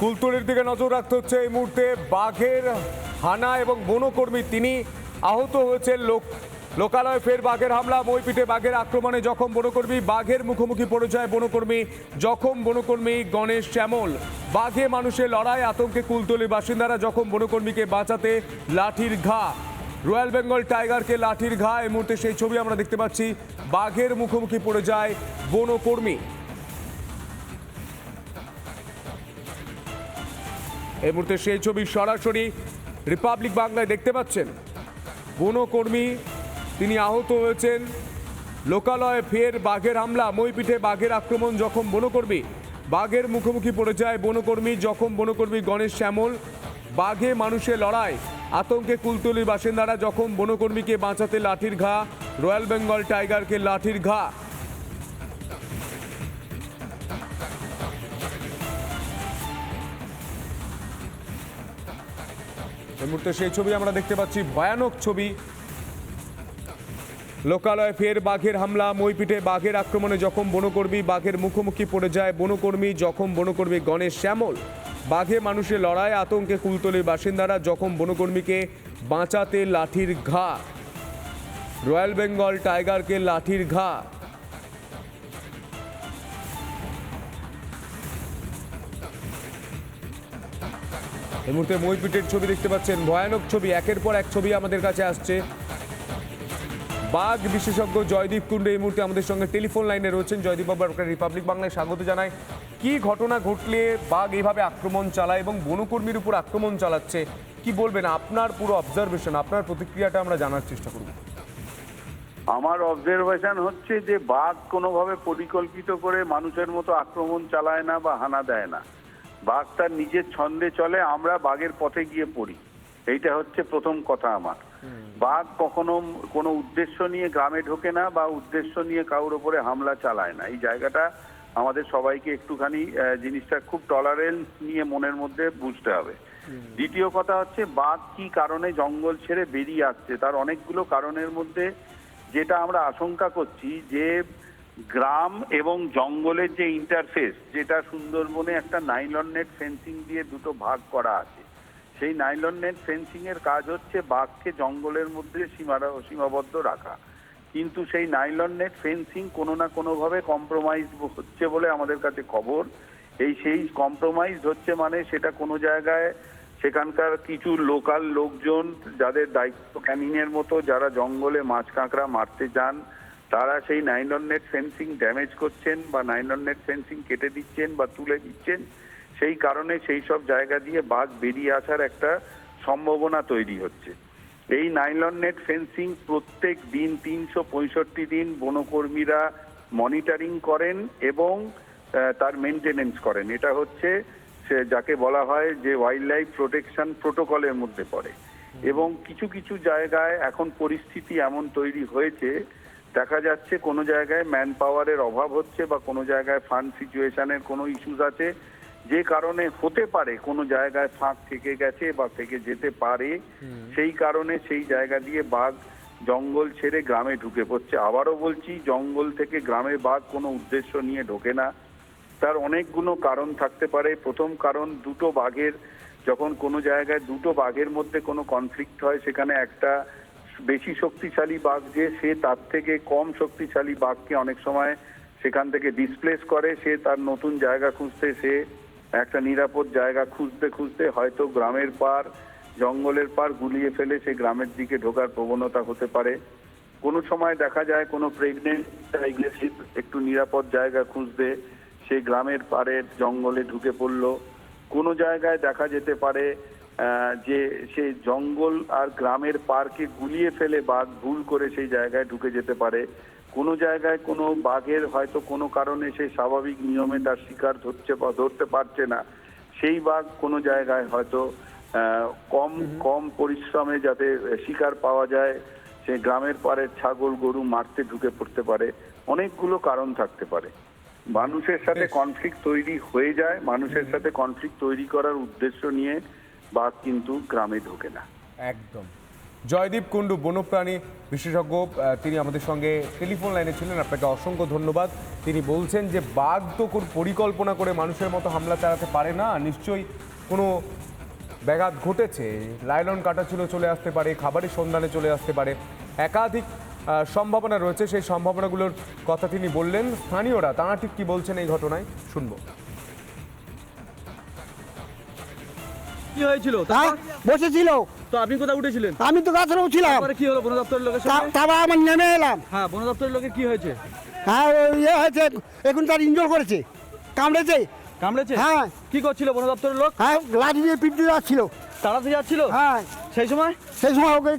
কুলতলির দিকে নজর রাখতে হচ্ছে এই মুহূর্তে। বাঘের হানা এবং বনকর্মী তিনি আহত হয়েছেন। লোক, লোকালয়ে ফের বাঘের হামলা, মইপিটে বাঘের আক্রমণে জখম বনকর্মী, বাঘের মুখোমুখি পড়ে যায় বনকর্মী, জখম বনকর্মী গণেশ শ্যামল। বাঘে মানুষের লড়াই, আতঙ্কে কুলতলির বাসিন্দারা জখম বনকর্মীকে বাঁচাতে লাঠির ঘা। রয়্যাল বেঙ্গল টাইগারকে লাঠির ঘা, এই মুহূর্তে সেই ছবি আমরা দেখতে পাচ্ছি। বাঘের মুখোমুখি পড়ে যায় বনকর্মী। এই মুহূর্তে সেই ছবি সরাসরি রিপাবলিক বাংলায় দেখতে পাচ্ছেন। বনকর্মী তিনি আহত হয়েছেন। লোকালয়ে ফের বাঘের হামলা, মইপিঠে বাঘের আক্রমণ, জখম বনকর্মী। বাঘের মুখোমুখি পড়ে যায় বনকর্মী, জখম বনকর্মী গণেশ শ্যামল। বাঘে মানুষের লড়াই, আতঙ্কে কুলতলির বাসিন্দারা জখম বনকর্মীকে বাঁচাতে লাঠির ঘা, রয়্যাল বেঙ্গল টাইগারকে লাঠির ঘা। মুহূর্তে সেই ছবি আমরা দেখতে পাচ্ছি, ভয়ানক ছবি। লোকালয়ে ফের বাঘের হামলা, মইপিটে বাঘের আক্রমণে জখম বনকর্মী, বাঘের মুখোমুখি পড়ে যায় বনকর্মী, জখম বনকর্মী গণেশ শ্যামল। বাঘে মানুষের লড়াই, আতঙ্কে কুলতলির বাসিন্দারা জখম বনকর্মীকে বাঁচাতে লাঠির ঘা। রয়্যাল বেঙ্গল টাইগারকে লাঠির ঘা। এই মুহূর্তে মইপিটের ছবি দেখতে পাচ্ছেন। ভয়ানক ছবি, একের পর এক ছবি আমাদের কাছে আসছে। বাঘ বিশেষজ্ঞ জয়দীপ কুণ্ডু এই মুহূর্তে আমাদের সঙ্গে টেলিফোন লাইনে রয়েছেন। জয়দীপ বাবু, আপনার রিপাবলিক বাংলায় স্বাগত জানাই। কি ঘটনা ঘটলে বাঘ এইভাবে আক্রমণ চালায় এবং বনকর্মীর উপর আক্রমণ চালাচ্ছে? কি বলবেন আপনার পুরো অবজারভেশন আপনার প্রতিক্রিয়াটা আমরা জানার চেষ্টা করব। আমার অবজারভেশন হচ্ছে যে বাঘ কোনোভাবে পরিকল্পিত করে মানুষের মতো আক্রমণ চালায় না বা হানা দেয় না। বাঘ তার নিজের ছন্দে চলে আমরা বাঘের পথে গিয়ে পড়ি। এইটা হচ্ছে প্রথম কথা আমার। বাঘ কখনো কোনো উদ্দেশ্য নিয়ে গ্রামে ঢোকে না বা উদ্দেশ্য নিয়ে কারোর ওপরে হামলা চালায় না। এই জায়গাটা আমাদের সবাইকে একটুখানি জিনিসটা খুব টলারেন্স নিয়ে মনের মধ্যে বুঝতে হবে। দ্বিতীয় কথা হচ্ছে বাঘ কি কারণে জঙ্গল ছেড়ে বেরিয়ে আসছে? তার অনেকগুলো কারণের মধ্যে যেটা আমরা আশঙ্কা করছি যে গ্রাম এবং জঙ্গলের যে ইন্টারফেস যেটা সুন্দরবনে একটা নাইলন নেট ফেন্সিং দিয়ে দুটো ভাগ করা আছে। সেই নাইলন নেট ফেন্সিং এর কাজ হচ্ছে বাঘকে জঙ্গলের মধ্যে সীমারা, সীমাবদ্ধ রাখা। কিন্তু সেই নাইলন নেট ফেন্সিং কোনো না কোনোভাবে কম্প্রোমাইজ হচ্ছে বলে আমাদের কাছে খবর। এই সেই কম্প্রোমাইজ হচ্ছে মানে সেটা কোনো জায়গায় সেখানকার কিছু লোকাল লোকজন, যাদের দায়িত্ব ক্যানিংয়ের মতো, যারা জঙ্গলে মাছ কাঁকড়া মারতে যান তারা সেই নাইলন নেট ফেন্সিং ড্যামেজ করছেন বা নাইলন নেট ফেন্সিং কেটে দিচ্ছেন বা তুলে দিচ্ছেন সেই কারণে সেই সব জায়গা দিয়ে বাঘ বেরিয়ে আসার একটা সম্ভাবনা তৈরি হচ্ছে। এই নাইলন নেট ফেন্সিং প্রত্যেক দিন তিনশো পঁয়ষট্টি দিন বনকর্মীরা মনিটরিং করেন এবং তার মেনটেনেন্স করেন। এটা হচ্ছে সে যাকে বলা হয় যে ওয়াইল্ড লাইফ প্রোটেকশন প্রোটোকলের মধ্যে পড়ে। এবং কিছু কিছু জায়গায় এখন পরিস্থিতি এমন তৈরি হয়েছে দেখা যাচ্ছে কোনো জায়গায় ম্যান পাওয়ারের অভাব হচ্ছে বা কোনো জায়গায় ফান্ড সিচুয়েশনের কোনো ইস্যুস আছে যে কারণে হতে পারে কোনো জায়গায় ফাঁক থেকে গেছে বা থেকে যেতে পারে। সেই কারণে সেই জায়গা দিয়ে বাঘ জঙ্গল ছেড়ে গ্রামে ঢুকে পড়ছে। আবারও বলছি জঙ্গল থেকে গ্রামে বাঘ কোনো উদ্দেশ্য নিয়ে ঢোকে না। তার অনেকগুলো কারণ থাকতে পারে। প্রথম কারণ দুটো বাঘের যখন কোনো জায়গায় দুটো বাঘের মধ্যে কোনো কনফ্লিক্ট হয় সেখানে একটা বেশি শক্তিশালী বাঘ যে, সে তার থেকে কম শক্তিশালী বাঘকে অনেক সময় সেখান থেকে ডিসপ্লেস করে। সে তার নতুন জায়গা খুঁজতে, সে একটা নিরাপদ জায়গা খুঁজতে খুঁজতে হয়তো গ্রামের পার, জঙ্গলের পার গুলিয়ে ফেলে সে গ্রামের দিকে ঢোকার প্রবণতা হতে পারে। কোনো সময় দেখা যায় কোনো প্রেগনেন্ট একটু নিরাপদ জায়গা খুঁজতে, সে গ্রামের পাড়ের জঙ্গলে ঢুকে পড়ল। কোনো জায়গায় দেখা যেতে পারে যে সে জঙ্গল আর গ্রামের পার্কে গুলিয়ে ফেলে বাঘ ভুল করে সেই জায়গায় ঢুকে যেতে পারে। কোনো জায়গায় কোনো বাঘের হয়তো কোনো কারণে সে স্বাভাবিক নিয়মে তার শিকার ধরছে বা ধরতে পারছে না। সেই বাঘ কোনো জায়গায় হয়তো কম কম পরিশ্রমে যাতে শিকার পাওয়া যায় সে গ্রামের পাড়ের ছাগল গরু মারতে ঢুকে পড়তে পারে। অনেকগুলো কারণ থাকতে পারে। মানুষের সাথে কনফ্লিক্ট তৈরি হয়ে যায়। মানুষের সাথে কনফ্লিক্ট তৈরি করার উদ্দেশ্য নিয়ে বাঘ কিন্তু গ্রামে ঢোকে না। একদম। জয়দীপ কুণ্ডু বন্যপ্রাণী বিশেষজ্ঞ তিনি আমাদের সঙ্গে টেলিফোন লাইনে ছিলেন। আপনাকে অসংখ্য ধন্যবাদ। তিনি বলছেন যে, বাঘ তো কোন পরিকল্পনা করে মানুষের মতো হামলা চালাতে পারে না। নিশ্চয়ই কোনো ব্যাঘাত ঘটেছে। লাইলন কাটা ছিল, চলে আসতে পারে। খাবারের সন্ধানে চলে আসতে পারে। একাধিক সম্ভাবনা রয়েছে। সেই সম্ভাবনাগুলোর কথা তিনি বললেন। স্থানীয়রা, তাঁরা ঠিক কী বলছেন এই ঘটনায়? শুনব। কি হয়েছিল? হ্যাঁ? বসেছিল। তো আপনি কোথায় উঠেছিলেন? আমি তো গাছের ছিলাম। তারপরে কি হলো? বন দপ্তরের লোকের সঙ্গে? তারপর আমি নেমে এলাম। হ্যাঁ বন দপ্তরের লোকের কি হয়েছে? হ্যাঁ ওই ইয়ে হয়েছে এখন তার ইনজোর করেছে। কামড়েছে। কামড়েছে? হ্যাঁ। কি করছিল বন দপ্তরের লোক? হ্যাঁ লাঠি দিয়ে পিট দিয়ে যাচ্ছিল। তাড়াতে যাচ্ছিল? হ্যাঁ। সেই সময়? সেই সময় ওকে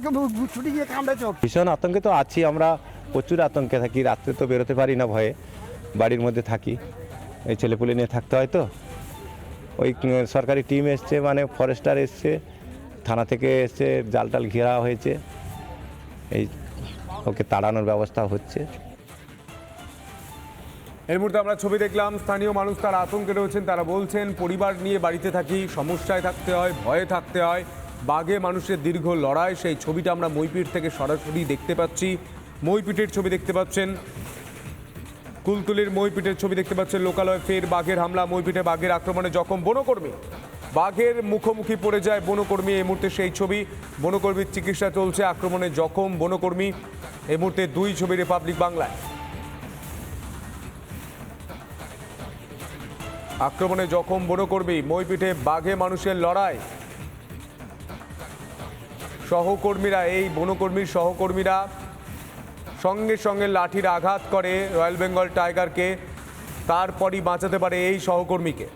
ছুটি গিয়ে কামড়েছে ভীষণ আতঙ্কে তো আছি আমরা প্রচুর আতঙ্কে থাকি। রাত্রে তো বেরোতে পারি না ভয়ে বাড়ির মধ্যে থাকি। এই ছেলেপুলে নিয়ে থাকতে হয় তো। ওই সরকারি টিম এসছে মানে ফরেস্টার এসছে, থানা থেকে এসছে, জাল টাল ঘেরা হয়েছে। এই ওকে তাড়ানোর ব্যবস্থা হচ্ছে। এই মুহূর্তে আমরা ছবি দেখলাম, স্থানীয় মানুষ তারা আতঙ্কে রয়েছেন, তারা বলছেন, পরিবার নিয়ে বাড়িতে থাকি, সমস্যায় থাকতে হয়, ভয়ে থাকতে হয়, বাঘে মানুষের দীর্ঘ লড়াই, সেই ছবিটা আমরা মইপিট থেকে সরাসরি দেখতে পাচ্ছি। মইপিঠের ছবি দেখতে পাচ্ছেন কুলতুলির মইপিটের ছবি দেখতে পাচ্ছেন লোকালয়ে, ফের বাঘের হামলা, মইপিটে বাঘের আক্রমণে জখম বনকর্মী। বাঘের মুখোমুখি পড়ে যায় বনকর্মী, এই মুহূর্তে সেই ছবি। বনকর্মীর চিকিৎসা চলছে, আক্রমণে জখম বনকর্মী। এই মুহূর্তে দুই ছবি রিপাবলিক বাংলায়। আক্রমণে জখম বনকর্মী মইপিঠে বাঘে মানুষের লড়াই। সহকর্মীরা, এই বনকর্মীর সহকর্মীরা সঙ্গে সঙ্গে লাঠির আঘাত করে রয়্যাল বেঙ্গল টাইগারকে, তারপরই বাঁচাতে পারে এই সহকর্মীকে।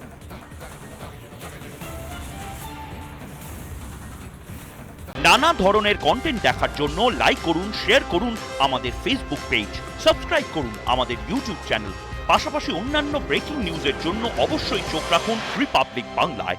নানা ধরনের কন্টেন্ট দেখার জন্য লাইক করুন শেয়ার করুন আমাদের ফেসবুক পেজ সাবস্ক্রাইব করুন আমাদের ইউটিউব চ্যানেল পাশাপাশি অন্যান্য ব্রেকিং নিউজের জন্য অবশ্যই চোখ রাখুন রিপাবলিক বাংলায়